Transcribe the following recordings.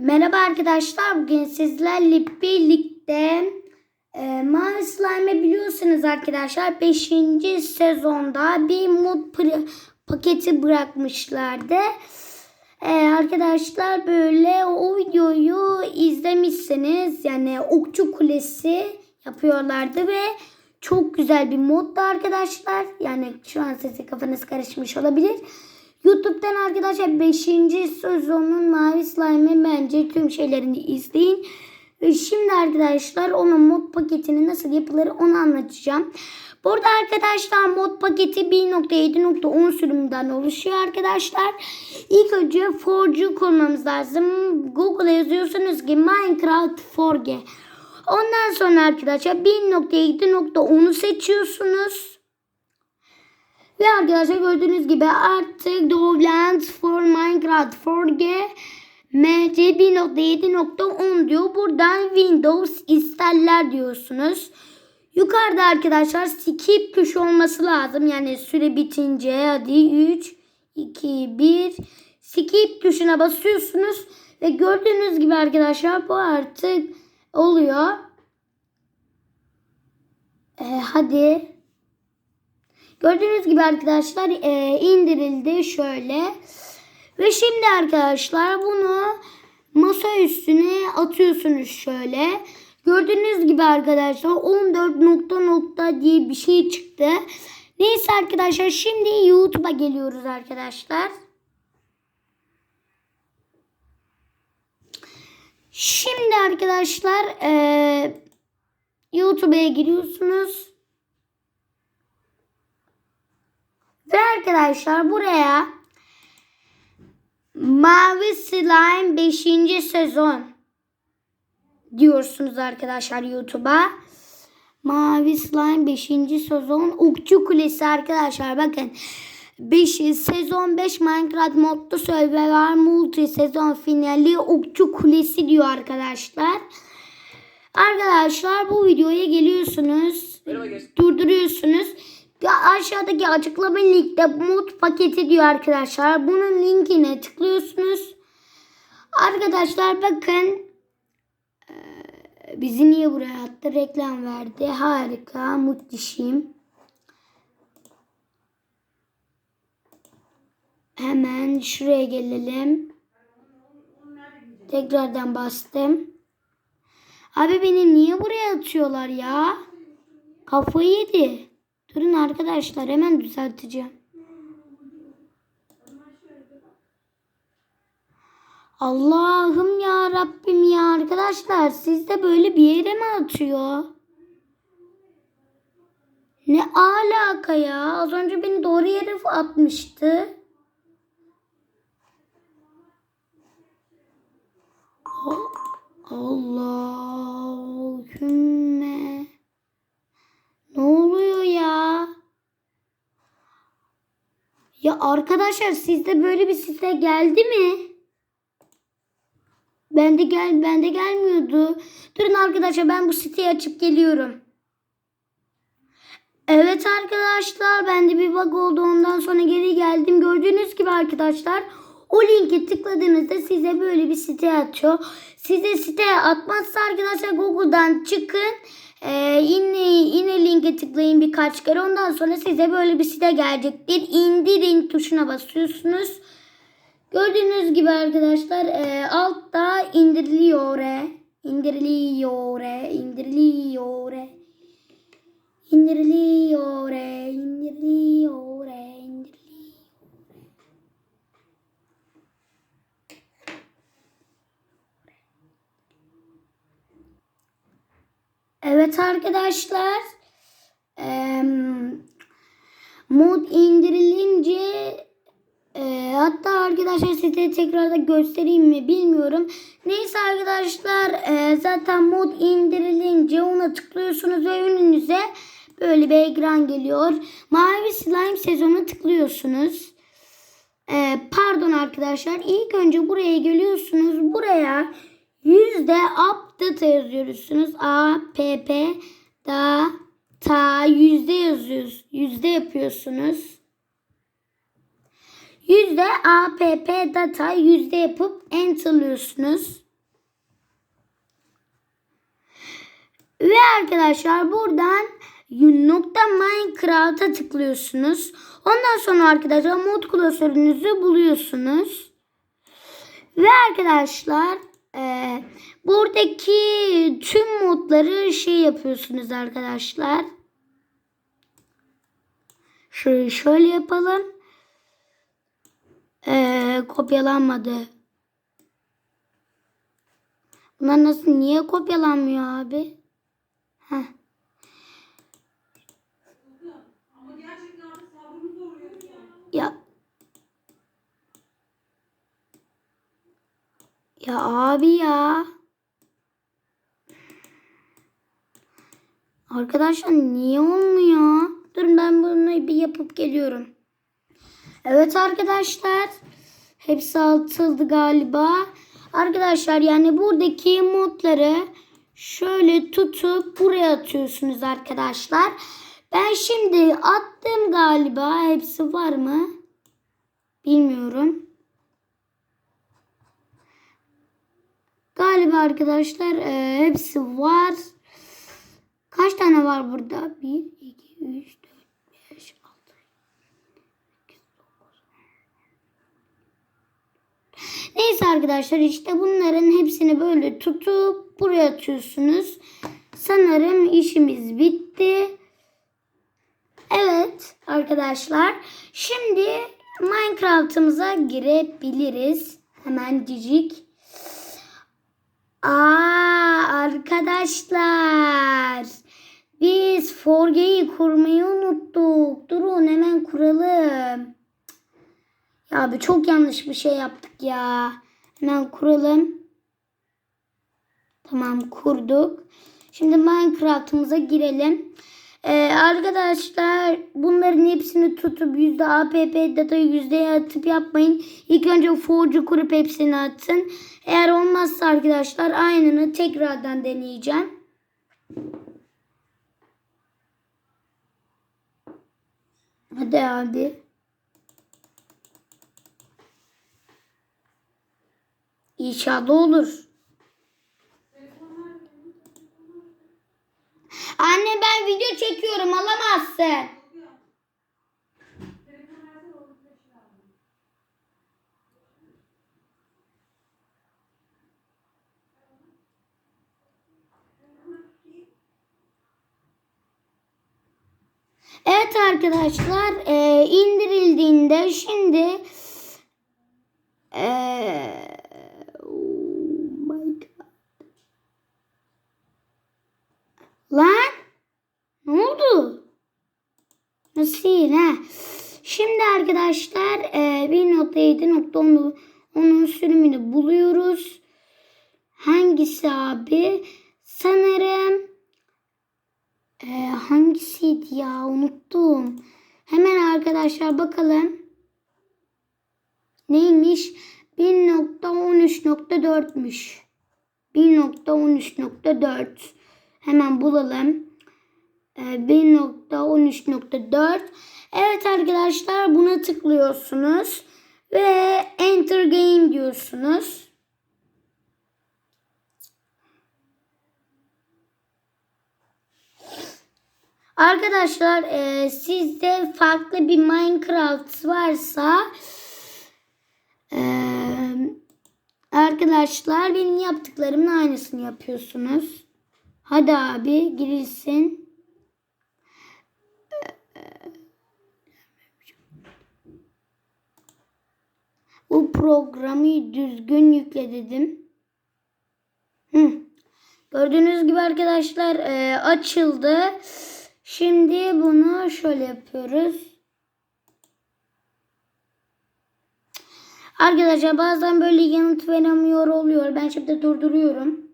Merhaba arkadaşlar. Bugün sizlerle birlikte e, Mavi Slime biliyorsunuz arkadaşlar 5. sezonda bir mod paketi bırakmışlardı. E, arkadaşlar böyle o videoyu izlemişsiniz. Yani Okçu Kulesi yapıyorlardı ve çok güzel bir moddu arkadaşlar. Yani şu an size kafanız karışmış olabilir. YouTube'dan arkadaşlar 5. sezonun Mavi Slime'ı bence tüm şeylerini izleyin. Ve şimdi arkadaşlar onun mod paketini nasıl yapılır onu anlatacağım. Burada arkadaşlar mod paketi 1.7.10 sürümünden oluşuyor arkadaşlar. İlk önce Forge'u kurmamız lazım. Google'a yazıyorsunuz ki Minecraft Forge. Ondan sonra arkadaşlar 1.7.10'u seçiyorsunuz. Ve arkadaşlar gördüğünüz gibi artık Dovlands for Minecraft Forge MC 1.7.10 diyor. Buradan Windows isterler diyorsunuz. Yukarıda arkadaşlar skip tuşu olması lazım. Yani süre bitince hadi 3, 2, 1 skip tuşuna basıyorsunuz. Ve gördüğünüz gibi arkadaşlar bu artık oluyor. Ee, hadi. Gördüğünüz gibi arkadaşlar e, indirildi şöyle. Ve şimdi arkadaşlar bunu masa üstüne atıyorsunuz şöyle. Gördüğünüz gibi arkadaşlar 14 nokta nokta diye bir şey çıktı. Neyse arkadaşlar şimdi YouTube'a geliyoruz arkadaşlar. Şimdi arkadaşlar e, YouTube'a giriyorsunuz. Ve arkadaşlar buraya Mavi Slime 5. sezon diyorsunuz arkadaşlar YouTube'a. Mavi Slime 5. sezon Okçu Kulesi arkadaşlar bakın. 5 sezon 5 Minecraft modlu server multi sezon finali Okçu Kulesi diyor arkadaşlar. Arkadaşlar bu videoya geliyorsunuz. Durduruyorsunuz. Ya aşağıdaki açıklama linkte mod paketi diyor arkadaşlar. Bunun linkine tıklıyorsunuz. Arkadaşlar bakın. Ee, bizi niye buraya attı? Reklam verdi. Harika. Muhteşem. Hemen şuraya gelelim. Tekrardan bastım. Abi beni niye buraya atıyorlar ya? Kafayı yedi. Durun arkadaşlar hemen düzelteceğim. Allah'ım ya Rabbim ya arkadaşlar siz de böyle bir yere mi atıyor? Ne alaka ya? Az önce beni doğru yere atmıştı. Allahümme. Ne oluyor ya? Ya arkadaşlar sizde böyle bir site geldi mi? Bende gel bende gelmiyordu. Durun arkadaşlar ben bu siteyi açıp geliyorum. Evet arkadaşlar bende bir bug oldu ondan sonra geri geldim. Gördüğünüz gibi arkadaşlar o linki tıkladığınızda size böyle bir site atıyor. Size siteye atmazsa arkadaşlar Google'dan çıkın. Ee, yine, yine linke tıklayın birkaç kere. Ondan sonra size böyle bir site gelecektir. İndirin tuşuna basıyorsunuz. Gördüğünüz gibi arkadaşlar e, altta indiriliyor. İndiriliyor. İndiriliyor. İndiriliyor. İndiriliyor. Evet arkadaşlar. E, mod indirilince e, hatta arkadaşlar size tekrar da göstereyim mi bilmiyorum. Neyse arkadaşlar e, zaten mod indirilince ona tıklıyorsunuz ve önünüze böyle bir ekran geliyor. Mavi slime sezonu tıklıyorsunuz. E, pardon arkadaşlar ilk önce buraya geliyorsunuz. Buraya %60 da yazıyorsunuz. A, P, P, da, ta, yüzde yazıyorsunuz. Yüzde yapıyorsunuz. Yüzde A, P, P, data yüzde yapıp enter'lıyorsunuz. Ve arkadaşlar buradan nokta Minecraft'a tıklıyorsunuz. Ondan sonra arkadaşlar mod klasörünüzü buluyorsunuz. Ve arkadaşlar e, buradaki tüm modları şey yapıyorsunuz arkadaşlar. Şöyle, şöyle yapalım. E, kopyalanmadı. Bunlar nasıl niye kopyalanmıyor abi? Heh. Ya Ya abi ya. Arkadaşlar niye olmuyor? Durun ben bunu bir yapıp geliyorum. Evet arkadaşlar. Hepsi atıldı galiba. Arkadaşlar yani buradaki modları şöyle tutup buraya atıyorsunuz arkadaşlar. Ben şimdi attım galiba. Hepsi var mı? Bilmiyorum. Galiba arkadaşlar e, hepsi var. Kaç tane var burada? 1, 2, 3, 4, 5, 6, 8, 9. Neyse arkadaşlar işte bunların hepsini böyle tutup buraya atıyorsunuz. Sanırım işimiz bitti. Evet arkadaşlar. Şimdi Minecraft'ımıza girebiliriz. Hemen cicik. Aa arkadaşlar. Biz Forge'yi kurmayı unuttuk. Durun hemen kuralım. Ya abi çok yanlış bir şey yaptık ya. Hemen kuralım. Tamam kurduk. Şimdi Minecraft'ımıza girelim. Ee, arkadaşlar bunların hepsini tutup yüzde app data yüzdeye atıp yapmayın. İlk önce forcu kurup hepsini atın. Eğer olmazsa arkadaşlar aynını tekrardan deneyeceğim. Hadi abi. İnşallah olur. Anne ben video çekiyorum alamazsın. Evet arkadaşlar e, indirildiğinde şimdi e, Lan ne oldu? Nasıl değil ha? Şimdi arkadaşlar e, 1.7.10'u onun sürümünü buluyoruz. Hangisi abi? Sanırım e, hangisiydi ya unuttum. Hemen arkadaşlar bakalım. Neymiş? 1.13.4'müş. 1.13.4 Hemen bulalım. Ee, 1.13.4 Evet arkadaşlar buna tıklıyorsunuz. Ve Enter Game diyorsunuz. Arkadaşlar e, sizde farklı bir Minecraft varsa e, arkadaşlar benim yaptıklarımın aynısını yapıyorsunuz. Hadi abi girilsin. Bu programı düzgün yükle dedim. Hı. Gördüğünüz gibi arkadaşlar e, açıldı. Şimdi bunu şöyle yapıyoruz. Arkadaşlar bazen böyle yanıt veremiyor oluyor. Ben şimdi durduruyorum.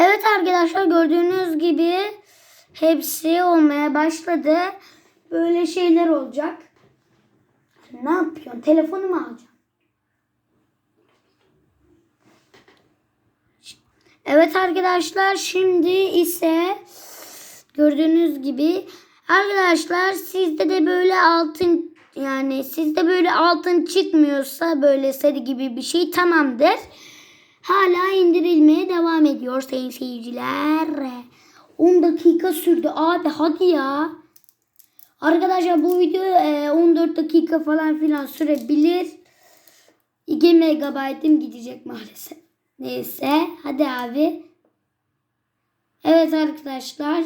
Evet arkadaşlar gördüğünüz gibi hepsi olmaya başladı. Böyle şeyler olacak. Ne yapıyorsun? Telefonumu alacağım. Evet arkadaşlar şimdi ise gördüğünüz gibi arkadaşlar sizde de böyle altın yani sizde böyle altın çıkmıyorsa böyle seri gibi bir şey tamamdır. Hala indirilmeye devam ediyor sayın seyirciler. 10 dakika sürdü abi hadi ya. Arkadaşlar bu video e, 14 dakika falan filan sürebilir. 2 megabaytım gidecek maalesef. Neyse hadi abi. Evet arkadaşlar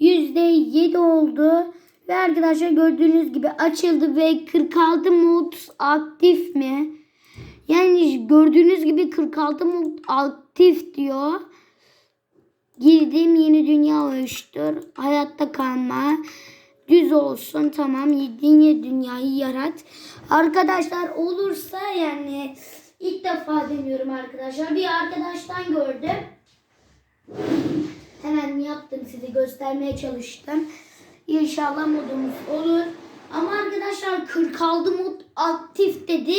%7 oldu. Ve arkadaşlar gördüğünüz gibi açıldı ve 46 mod aktif mi? Yani gördüğünüz gibi 46 mod aktif diyor. Girdiğim yeni dünya oluştur. Hayatta kalma. Düz olsun tamam. Yeni dünyayı yarat. Arkadaşlar olursa yani ilk defa deniyorum arkadaşlar. Bir arkadaştan gördüm. Hemen yaptım size göstermeye çalıştım. İnşallah modumuz olur. Ama arkadaşlar 46 mod aktif dedi.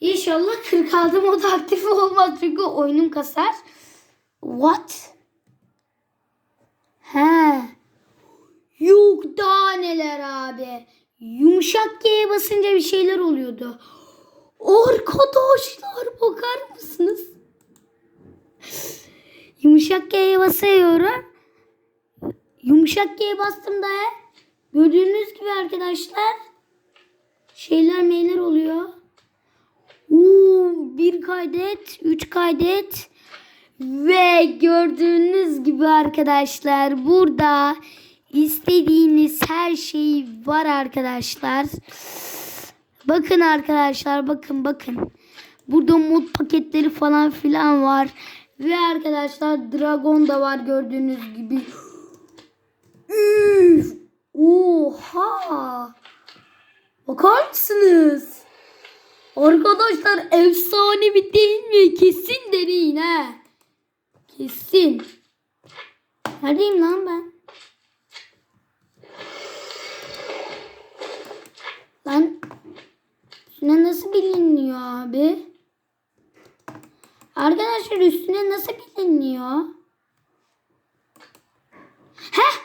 İnşallah 46 mod aktif olmaz çünkü oyunum kasar. What? He. Yok daha neler abi. Yumuşak G'ye basınca bir şeyler oluyordu. Arkadaşlar bakar mısınız? Yumuşak G'ye basıyorum. Yumuşak G'ye bastım da gördüğünüz gibi arkadaşlar şeyler meyler oluyor. Uuu, bir kaydet, üç kaydet ve gördüğünüz gibi arkadaşlar burada istediğiniz her şey var arkadaşlar. Bakın arkadaşlar bakın bakın. Burada mod paketleri falan filan var. Ve arkadaşlar dragon da var gördüğünüz gibi. Üf! Oha! Bakar mısınız? Arkadaşlar efsane bir değil mi? Kesin deneyin ha. Kesin. Neredeyim lan ben? Lan üstüne nasıl biliniyor abi? Arkadaşlar üstüne nasıl biliniyor? Heh!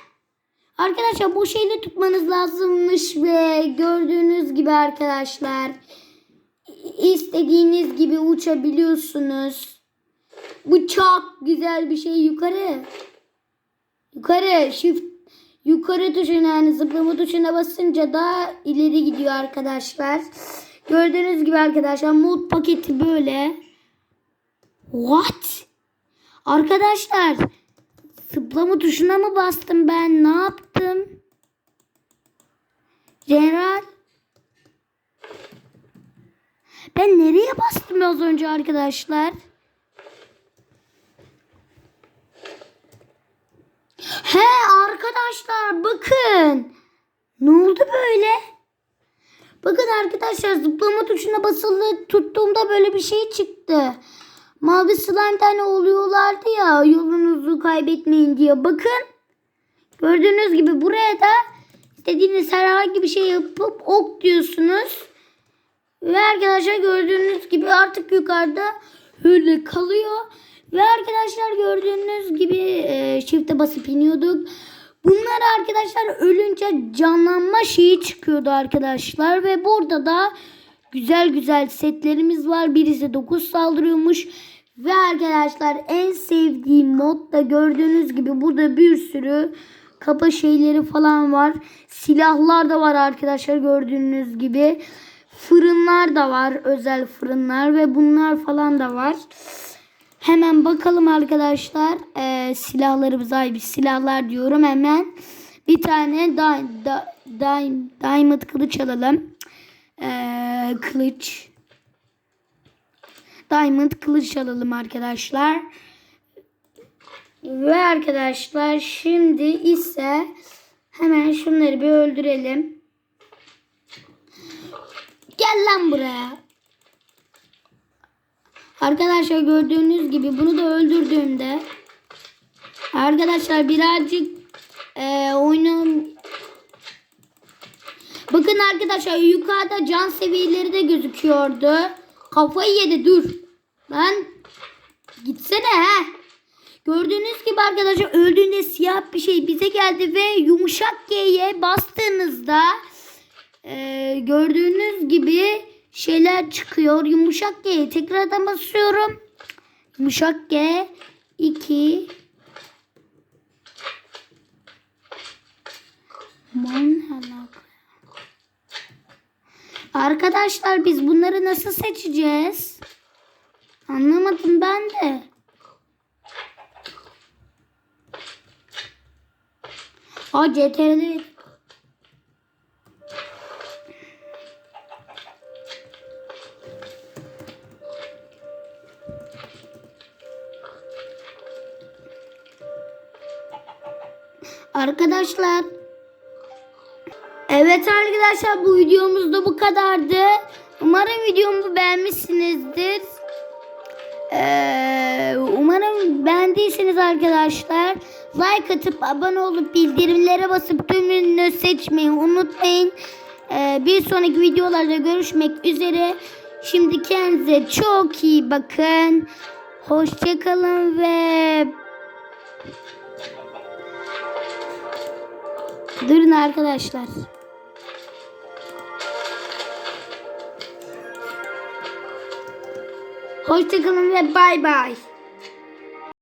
Arkadaşlar bu şeyle tutmanız lazımmış ve gördüğünüz gibi arkadaşlar istediğiniz gibi uçabiliyorsunuz. Bu çok güzel bir şey yukarı. Yukarı shift yukarı tuşuna yani zıplama tuşuna basınca da ileri gidiyor arkadaşlar. Gördüğünüz gibi arkadaşlar mod paketi böyle. What? Arkadaşlar zıplama tuşuna mı bastım ben? Ne yaptım? General ben nereye bastım az önce arkadaşlar? He arkadaşlar bakın. Ne oldu böyle? Bakın arkadaşlar zıplama tuşuna basılı tuttuğumda böyle bir şey çıktı. Mavi slime'den oluyorlardı ya yolunuzu kaybetmeyin diye. Bakın. Gördüğünüz gibi buraya da istediğiniz herhangi bir şey yapıp ok diyorsunuz. Ve arkadaşlar gördüğünüz gibi artık yukarıda öyle kalıyor. Ve arkadaşlar gördüğünüz gibi e, shift'e basıp iniyorduk. Bunlar arkadaşlar ölünce canlanma şeyi çıkıyordu arkadaşlar. Ve burada da güzel güzel setlerimiz var. Birisi 9 saldırıyormuş. Ve arkadaşlar en sevdiğim mod da gördüğünüz gibi burada bir sürü kapa şeyleri falan var. Silahlar da var arkadaşlar gördüğünüz gibi. Fırınlar da var. Özel fırınlar ve bunlar falan da var. Hemen bakalım arkadaşlar. Ee, silahlarımız ay bir silahlar diyorum hemen. Bir tane da, da, da, diamond kılıç alalım. Ee, kılıç. Diamond kılıç alalım arkadaşlar. Ve arkadaşlar şimdi ise hemen şunları bir öldürelim. Gel lan buraya. Arkadaşlar gördüğünüz gibi bunu da öldürdüğümde arkadaşlar birazcık e, oyunun bakın arkadaşlar yukarıda can seviyeleri de gözüküyordu. Kafayı yedi dur. Lan gitsene he. Gördüğünüz gibi arkadaşlar öldüğünde siyah bir şey bize geldi ve yumuşak G'ye bastığınızda e, gördüğünüz gibi şeyler çıkıyor. Yumuşak G'ye tekrardan basıyorum. Yumuşak G 2 Man alaka. Arkadaşlar biz bunları nasıl seçeceğiz? Anlamadım ben de. Aa CTRL. Arkadaşlar Evet arkadaşlar bu videomuz da bu kadardı. Umarım videomu beğenmişsinizdir. Ee, umarım beğendiyseniz arkadaşlar like atıp abone olup bildirimlere basıp tümünü seçmeyi unutmayın. Ee, bir sonraki videolarda görüşmek üzere. Şimdi kendinize çok iyi bakın. Hoşçakalın ve Durun arkadaşlar. Hoşçakalın ve bay bay.